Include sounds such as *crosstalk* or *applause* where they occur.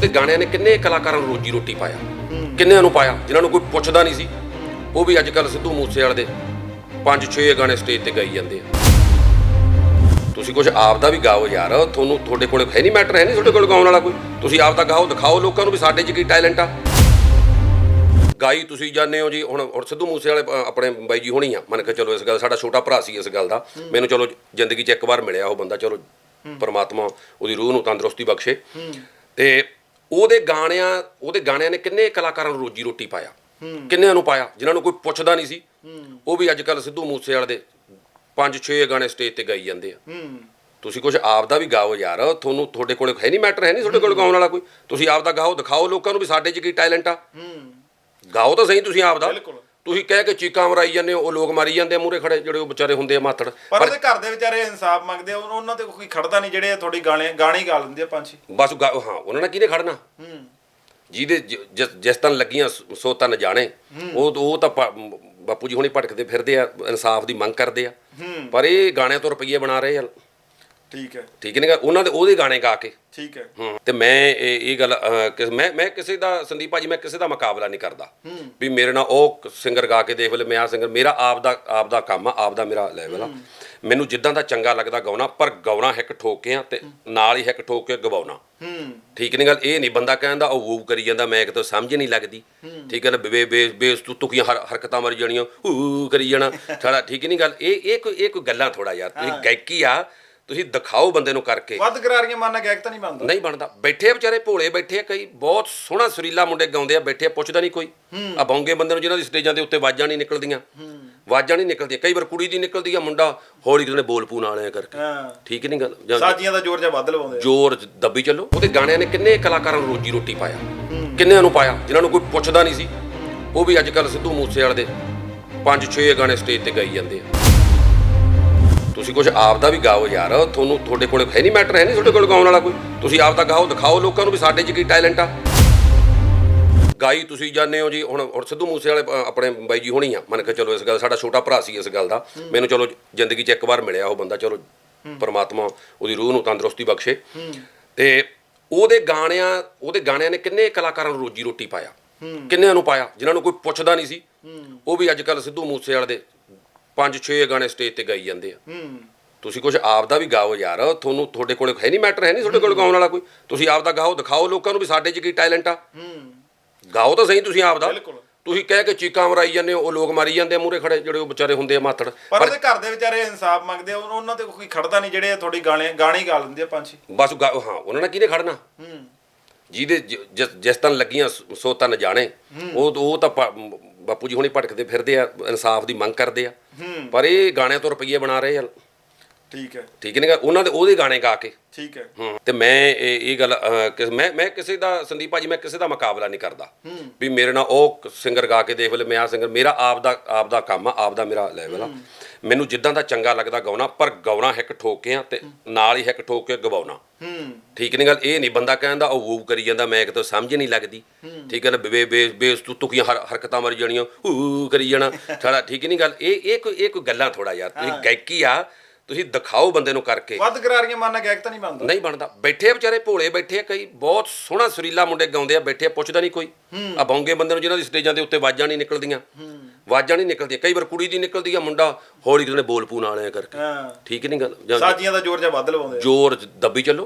ਉਹਦੇ ਗਾਣਿਆਂ ਨੇ ਕਿੰਨੇ ਕਲਾਕਾਰਾਂ ਨੂੰ ਰੋਜੀ ਰੋਟੀ ਪਾਇਆ? ਕਿੰਨਿਆਂ ਨੂੰ ਪਾਇਆ? ਜਿਨ੍ਹਾਂ ਨੂੰ ਕੋਈ ਪੁੱਛਦਾ ਨਹੀਂ ਸੀ। ਉਹ ਵੀ ਅੱਜ ਕੱਲ ਸਿੱਧੂ ਮੂਸੇਵਾਲੇ ਦੇ ਪੰਜ ਛੇ ਗਾਣੇ ਸਟੇਜ ਤੇ ਗਾਈ ਜਾਂਦੇ ਆ। ਤੁਸੀਂ ਕੁਝ ਆਪ ਦਾ ਵੀ ਗਾਓ ਯਾਰ। ਤੁਹਾਨੂੰ ਤੁਹਾਡੇ ਕੋਲੇ ਹੈ ਨਹੀਂ ਮੈਟਰ ਹੈ ਨਹੀਂ ਤੁਹਾਡੇ ਕੋਲ ਗਾਉਣ ਵਾਲਾ ਕੋਈ? ਤੁਸੀਂ ਆਪ ਦਾ ਗਾਓ ਦਿਖਾਓ ਲੋਕਾਂ ਨੂੰ ਵੀ ਸਾਡੇ 'ਚ ਕੀ ਟੈਲੈਂਟ ਆ। ਗਾਈ ਤੁਸੀਂ ਜਾਣਦੇ ਹੋ ਜੀ। ਹੁਣ ਹੁਣ ਸਿੱਧੂ ਮੂਸੇ ਵਾਲੇ ਆਪਣੇ ਬਾਈ ਜੀ ਹੋਣੀ ਆ। ਮੰਨ ਕੇ ਚਲੋ ਇਸ ਗੱਲ ਸਾਡਾ ਛੋਟਾ ਭਰਾ ਸੀ ਇਸ ਗੱਲ ਦਾ। ਮੈਨੂੰ ਚਲੋ ਜ਼ਿੰਦਗੀ 'ਚ ਇੱਕ ਵਾਰ ਮਿਲਿਆ ਉਹ ਬੰਦਾ। ਚਲੋ ਪਰਮਾਤਮਾ ਉਹਦੀ ਰੂਹ ਨੂੰ ਤੰਦਰੁਸਤੀ ਬਖਸ਼ੇ। ਤੇ ਉਹਦੇ ਗਾਣਿਆਂ ਉਹਦੇ ਗਾਣਿਆਂ ਨੇ ਕਿੰਨੇ ਕਲਾਕਾਰਾਂ ਨੂੰ ਰੋਜੀ ਰੋਟੀ ਪਾਇਆ? ਕਿੰਨਿਆਂ ਨੂੰ ਪਾਇਆ? ਜਿਨ੍ਹਾਂ ਨੂੰ ਕੋਈ ਪੁੱਛਦਾ ਨਹੀਂ ਸੀ। ਉਹ ਵੀ ਅੱਜ ਕੱਲ ਸਿੱਧੂ ਮੂਸੇ ਵਾਲੇ ਦੇ ਪੰਜ ਛੇ ਗਾਣੇ ਸਟੇਜ ਤੇ ਗਾਈ ਜਾਂਦੇ ਆ। ਤੁਸੀਂ ਕੁਝ ਆਪ ਦਾ ਵੀ ਗਾਓ ਯਾਰ। ਤੁਹਾਨੂੰ ਤੁਹਾਡੇ ਕੋਲੇ ਹੈ ਨਹੀਂ ਮੈਟਰ ਹੈ ਨਹੀਂ ਤੁਹਾਡੇ ਕੋਲ ਗਾਉਣ ਵਾਲਾ ਕੋਈ? ਤੁਸੀਂ ਆਪ ਦਾ ਗਾਓ ਦਿਖਾਓ ਲੋਕਾਂ ਨੂੰ ਵੀ ਸਾਡੇ 'ਚ ਕੀ ਟੈਲੈਂਟ ਆ। ਗਾਓ ਤਾਂ ਸਹੀ ਤੁਸੀਂ ਆਪ ਦਾ। ਬਿਲਕੁਲ। ਤੁਸੀਂ ਕਹਿ ਕੇ ਚੀਕਾਂ ਮਰਾਈ ਜਾਂਦੇ ਹੋ ਉਹ ਲੋਕ ਮਾਰੀ ਜਾਂਦੇ ਮੂਰੇ ਖੜੇ ਜਿਹੜੇ ਉਹ ਵਿਚਾਰੇ ਹੁੰਦੇ ਆ ਮਾਤੜ ਪਰ ਉਹਦੇ ਘਰ ਦੇ ਵਿਚਾਰੇ ਇਨਸਾਫ ਮੰਗਦੇ ਆ ਉਹਨਾਂ ਉਹਨਾਂ ਤੇ ਕੋਈ ਖੜਦਾ ਨਹੀਂ ਜਿਹੜੇ ਤੁਹਾਡੀ ਗਾਣੇ ਗਾਣੇ ਗਾ ਲੈਂਦੇ ਆ ਪੰਛੀ। ਬਸ ਗਾ- ਹਾਂ ਉਹਨਾਂ ਨਾਲ ਕਿਹਨੇ ਖੜਨਾ? ਹੂੰ। ਜਿਹਦੇ ਜ- ਜਿਸ- ਜਿਸ ਤਨ ਲੱਗੀਆਂ ਸ- ਸੋ ਤਨ ਜਾਣੇ ਉਹ ਉਹ ਤਾਂ ਪਾ- ਬਾਪੂ ਜੀ ਹੁਣੀ ਭਟਕਦੇ ਫਿਰਦੇ ਆ ਇਨਸਾਫ ਦੀ ਮੰਗ ਕਰਦੇ ਆ। ਪਰ ਇਹ ਗਾਣਿਆਂ ਤੋਂ ਰੁਪਈਏ ਬਣਾ ਰਹੇ ਆ। ਠੀਕ ਹੈ। ਠੀਕ ਨਹੀਂ ਗਾ ਉਹਨਾਂ ਦੇ ਉਹਦੇ ਗਾਣੇ ਗਾ ਕੇ। ਠੀਕ ਹੈ। ਹੂੰ। ਤੇ ਮੈਂ ਇਹ ਇਹ ਗੱਲ ਅਹ, ਕਿਸ- ਮੈਂ ਮੈਂ ਕਿਸੇ ਦਾ ਸੰਦੀਪ ਭਾਜੀ ਮੈਂ ਕਿਸੇ ਦਾ ਮੁਕਾਬਲਾ ਨਹੀਂ ਕਰਦਾ। ਵੀ ਮੇਰੇ ਨਾਲ ਉਹ ਸਿੰਗਰ ਗਾ ਕੇ ਦੇਖ ਲੈ ਮੈਂ ਆ ਸਿੰਗਰ ਮੇਰਾ ਆਪ ਦਾ ਆਪ ਦਾ ਕੰਮ ਆ ਆਪ ਦਾ ਮੇਰਾ ਲੈਵਲ ਆ। ਮੈਨੂੰ ਜਿੱਦਾਂ ਦਾ ਚੰਗਾ ਲੱਗਦਾ ਗਾਉਣਾ ਪਰ ਗਾਉਣਾ ਹਿੱਕ ਠੋਕ ਕੇ ਆ ਤੇ ਨਾਲ ਹੀ ਹਿੱਕ ਠੋਕ ਕੇ ਗਵਾਉਣਾ। ਹੂੰ। ਠੀਕ ਨਹੀਂ ਗੱਲ? ਇਹ ਨਹੀਂ ਬੰਦਾ ਕਹਿੰਦਾ ਉਹ ਵੂ ਕਰੀ ਜਾਂਦਾ ਮੈਂ ਕਿਤੋਂ ਸਮਝ ਨਹੀਂ ਲੱਗਦੀ। ਠੀਕ ਹੈ ਨਾ? ਬੇ ਬੇ ਬੇਸ ਤੂੰ ਤੁਕੀਆਂ ਹਰ- ਹਰਕਤਾਂ ਮਰ ਜਾਣੀਆਂ? ਹੂ ਕਰੀ ਜਾਣਾ। *laughs* ਸਾਡਾ ਠੀਕ ਨਹੀਂ ਗੱਲ? ਇਹ ਇਹ ਕੋਈ ਇਹ ਕੋਈ ਗੱਲਾਂ ਥੋੜਾ ਯਾਰ। ਤੁਸੀਂ ਗਾਇਕੀ ਆ ਤੁਸੀਂ ਦਿਖਾਓ ਬੰਦੇ ਨੂੰ ਕਰਕੇ। ਵੱਧ ਗਰਾਰੀਆਂ ਮਾਰਨਾ ਗਾਇਕ ਤਾਂ ਨਹੀਂ ਬਣਦਾ। ਨਹੀਂ ਬਣਦਾ। ਬੈਠੇ ਆ ਵਿਚਾਰੇ ਭੋਲੇ ਬੈਠੇ ਆ ਕਈ ਬਹੁਤ ਸੋਹਣਾ ਸੁਰੀਲਾ ਮੁੰਡੇ ਗਾਉਂਦੇ ਆ ਬੈਠੇ ਆ ਪੁੱਛਦਾ ਨਹੀਂ ਕੋਈ। ਆ ਬੌਂਗੇ ਬੰਦੇ ਨੂੰ ਜਿਨ੍ਹਾਂ ਦੀ ਸਟੇਜਾਂ ਦੇ ਉੱਤੇ ਆਵਾਜ਼ਾਂ ਨਹੀਂ ਨਿਕਲਦੀਆਂ। ਆਵਾਜ਼ਾਂ ਨਹੀਂ ਨਿਕਲਦੀਆਂ। ਕਈ ਵਾਰ ਕੁੜੀ ਦੀ ਨਿਕਲਦੀ ਆ ਮੁੰਡਾ ਹੌਲੀ ਕਿਤੇ ਬੋਲ ਪੂਣ ਵਾਲਿਆਂ ਕਰਕੇ। ਹਾਂ। ਠੀਕ ਨਹੀਂ ਗੱਲ? ਜਾਂ ਸਾਜੀਆਂ ਦਾ ਜ਼ੋਰ ਜਿਹਾ ਵੱਧ ਲਵਾਉਂਦੇ ਜ਼ੋਰ ਦੱਬੀ ਚੱਲੋ। ਉਹਦੇ ਗਾਣਿਆਂ ਨੇ ਕਿੰਨੇ ਕਲਾਕਾਰਾਂ ਨੂੰ ਰੋਜੀ ਰੋਟੀ ਪਾਇਆ। ਕਿੰਨਿਆਂ ਨੂੰ ਪਾਇਆ? ਜਿਨ੍ਹਾਂ ਨੂੰ ਕੋਈ ਪੁੱਛਦਾ ਨਹੀਂ ਸੀ। ਉਹ ਵੀ ਅੱਜ ਕੱਲ ਸਿੱਧੂ ਮੂਸੇਵਾਲੇ ਦੇ ਪੰਜ ਛੇ ਗਾਣੇ ਸਟੇਜ ਤੇ ਗਾਈ ਜਾਂਦੇ ਆ। ਤੁਸੀਂ ਕੁਝ ਆਪ ਦਾ ਵੀ ਗਾਓ ਯਾਰ, ਤੁਹਾਨੂੰ ਤੁਹਾਡੇ ਕੋਲੇ ਹੈ ਨਹੀਂ ਮੈਟਰ, ਹੈ ਨਹੀਂ ਤੁਹਾਡੇ ਕੋਲ ਗਾਉਣ ਵਾਲਾ ਕੋਈ। ਤੁਸੀਂ ਆਪ ਦਾ ਗਾਓ, ਦਿਖਾਓ ਲੋਕਾਂ ਨੂੰ ਵੀ ਸਾਡੇ 'ਚ ਕੀ ਟੈਲੈਂਟ ਆ। ਗਾਈ ਤੁਸੀਂ ਜਾਣਦੇ ਹੋ ਜੀ, ਹੁਣ ਹੁਣ ਸਿੱਧੂ ਮੂਸੇ ਵਾਲੇ ਆਪਣੇ ਬਾਈ ਜੀ ਹੋਣੀ ਆ। ਮੰਨ ਕੇ ਚਲੋ ਇਸ ਗੱਲ, ਸਾਡਾ ਛੋਟਾ ਭਰਾ ਸੀ ਇਸ ਗੱਲ ਦਾ। ਮੈਨੂੰ ਚਲੋ ਜ਼ਿੰਦਗੀ 'ਚ ਇੱਕ ਵਾਰ ਮਿਲਿਆ ਉਹ ਬੰਦਾ, ਚਲੋ ਪਰਮਾਤਮਾ ਉਹਦੀ ਰੂਹ ਨੂੰ ਤੰਦਰੁਸਤੀ ਬਖਸ਼ੇ। ਤੇ ਉਹਦੇ ਗਾਣਿਆਂ ਉਹਦੇ ਗਾਣਿਆਂ ਨੇ ਕਿੰਨੇ ਕਲਾਕਾਰਾਂ ਨੂੰ ਰੋਜੀ ਰੋਟੀ ਪਾਇਆ। ਕਿੰਨਿਆਂ ਨੂੰ ਪਾਇਆ, ਜਿਨ੍ਹਾਂ ਨੂੰ ਕੋਈ ਪੁੱਛਦਾ ਨਹੀਂ ਸੀ। ਉਹ ਵੀ ਅੱਜ ਕੱਲ ਸਿੱਧੂ ਮੂਸੇ ਵਾਲੇ ਦੇ ਪੰਜ ਛੇ ਗਾਣੇ ਸਟੇਜ ਤੇ ਗਾਈ ਜਾਂਦੇ ਆ। ਹੂੰ। ਤੁਸੀਂ ਕੁਝ ਆਪ ਦਾ ਵੀ ਗਾਓ ਯਾਰ ਤੁਹਾਨੂੰ ਤੁਹਾਡੇ ਕੋਲੇ ਹੈ ਨਹੀਂ ਮੈਟਰ ਹੈ ਨਹੀਂ ਤੁਹਾਡੇ ਕੋਲ ਗਾਉਣ ਵਾਲਾ ਕੋਈ। ਤੁਸੀਂ ਆਪ ਦਾ ਗਾਓ ਦਿਖਾਓ ਲੋਕਾਂ ਨੂੰ ਵੀ ਸਾਡੇ 'ਚ ਕੀ ਟੈਲੈਂਟ ਆ। ਹੂੰ। ਗਾਓ ਤਾਂ ਸਹੀ ਤੁਸੀਂ ਆਪ ਦਾ। ਬਿਲਕੁਲ। ਤੁਸੀਂ ਕਹਿ ਕੇ ਚੀਕਾਂ ਮਰਾਈ ਜਾਂਦੇ ਹੋ ਉਹ ਲੋਕ ਮਾਰੀ ਜਾਂਦੇ ਆ ਮੂਰੇ ਖੜੇ ਜਿਹੜੇ ਉਹ ਵਿਚਾਰੇ ਹੁੰਦੇ ਆ ਮਾਤੜ ਪਰ ਉਹਦੇ ਘਰ ਦੇ ਵਿਚਾਰੇ ਇਨਸਾਫ ਮੰਗਦੇ ਆ ਉਹਨਾਂ ਤੇ ਕੋਈ ਖੜਦਾ ਨਹੀਂ ਜਿਹੜੇ ਤੁਹਾਡੀ ਗਾਣੇ ਗਾਣੇ ਗਾ ਲੈਂਦੇ ਆ ਪੰਛੀ ਬਸ ਹਾਂ ਉਹਨਾਂ ਨਾਲ ਕਿਹਨੇ ਖੜਨਾ? ਹੂੰ। ਜਿਹਦੇ ਜਿਸ- ਤਨ ਲੱਗੀਆਂ ਸ- ਤਨ ਜਾਣੇ ਉਹ ਉਹ ਤਾਂ ਬਾਪੂ ਜੀ ਹੁਣੀ ਭਟਕਦੇ ਫਿਰਦੇ ਆ ਇਨਸਾਫ ਦੀ ਮੰਗ ਕਰਦੇ ਆ। ਪਰ ਇਹ ਗਾਣਿਆਂ ਤੋਂ ਰੁਪਈਏ ਬਣਾ ਰਹੇ ਆ। ਠੀਕ ਹੈ। ਠੀਕ ਗਾ? ਉਹਨਾਂ ਦੇ ਉਹਦੇ ਗਾਣੇ ਗਾ ਕੇ। ਠੀਕ ਹੈ। ਹੂੰ। ਤੇ ਮੈਂ ਇਹ ਇਹ ਗੱਲ ਮੈਂ ਮੈਂ ਕਿਸੇ ਦਾ ਸੰਦੀਪ ਭਾਜੀ ਮੈਂ ਕਿਸੇ ਦਾ ਮੁਕਾਬਲਾ ਨਹੀਂ ਕਰਦਾ। ਵੀ ਮੇਰੇ ਨਾਲ ਉਹ ਸਿੰਗਰ ਗਾ ਕੇ ਦੇਖ ਲੈ ਮੈਂ ਆ ਸਿੰਗਰ ਮੇਰਾ ਆਪ ਦਾ ਆਪ ਦਾ ਕੰਮ ਆ ਆਪ ਦਾ ਮੇਰਾ ਲੈਵਲ ਆ। ਮੈਨੂੰ ਜਿੱਦਾਂ ਦਾ ਚੰਗਾ ਲੱਗਦਾ ਗਾਉਣਾ ਪਰ ਗਾਉਣਾ ਹਿੱਕ ਠੋਕ ਕੇ ਆ ਤੇ ਨਾਲ ਹੀ ਹਿੱਕ ਠੋਕ ਕੇ ਗਵਾਉਣਾ। ਹੂੰ ਠੀਕ ਨਹੀਂ ਗੱਲ ਇਹ ਨਹੀਂ ਬੰਦਾ ਕਹਿੰਦਾ ਉਹ ਵੂ ਕਰੀ ਜਾਂਦਾ ਮੈਂ ਕਿਤੋਂ ਸਮਝ ਨਹੀਂ ਲੱਗਦੀ। ਠੀਕ ਹੈ ਨਾ ਬੇ ਬੇ ਬੇਸ ਤੂੰ ਤੁਕੀਆਂ ਹਰ- ਹਰਕਤਾਂ ਮਰ ਜਾਣੀਆਂ ਹੂ ਕਰੀ ਜਾਣਾ। ਸਾਡਾ ਠੀਕ ਨਹੀਂ ਗੱਲ ਇਹ ਇਹ ਕੋਈ ਇਹ ਕੋਈ ਗੱਲਾਂ ਥੋੜਾ ਯਾਰ ਤੁਸੀਂ ਗਾਇਕੀ ਆ ਤੁਸੀਂ ਦਿਖਾਓ ਬੰਦੇ ਨੂੰ ਕਰਕੇ। ਵੱਧ ਗਰਾਰੀਆਂ ਮਾਰਨਾ ਗਾਇਕ ਤਾਂ ਨਹੀਂ ਬਣਦਾ। ਨਹੀਂ ਬਣਦਾ। ਬੈਠੇ ਵਿਚਾਰੇ ਭੋਲੇ ਬੈਠੇ ਕਈ ਬਹੁਤ ਸੋਹਣਾ ਸੁਰੀਲਾ ਮੁੰਡੇ ਗਾਉਂਦੇ ਆ ਬੈਠੇ ਪੁੱਛਦਾ ਨਹੀਂ ਕੋਈ। ਆ ਬੌਂਗੇ ਬੰਦੇ ਨੂੰ ਜਿਨ੍ਹਾਂ ਦੀ ਸਟੇਜਾਂ ਦੇ ਉੱਤੇ ਆਵਾਜ਼ਾਂ ਨਹੀਂ ਨਿਕਲਦੀਆਂ। ਆਵਾਜ਼ਾਂ ਨਹੀਂ ਨਿਕਲਦੀਆਂ। ਕਈ ਵਾਰ ਕੁੜੀ ਦੀ ਨਿਕਲਦੀ ਆ ਮੁੰਡਾ ਹੌਲੀ ਕਿਤੇ ਬੋਲ ਪੂਣ ਵਾਲਿਆਂ ਕਰਕੇ। ਠੀਕ ਨਹੀਂ ਗੱਲ ਜਾਂ ਸਾਜੀਆਂ ਦਾ ਜ਼ੋਰ ਜਿਹਾ ਵੱਧ ਲਵਾਉਂਦੇ ਆ। ਜ਼ੋਰ ਦੱਬੀ ਚੱਲੋ।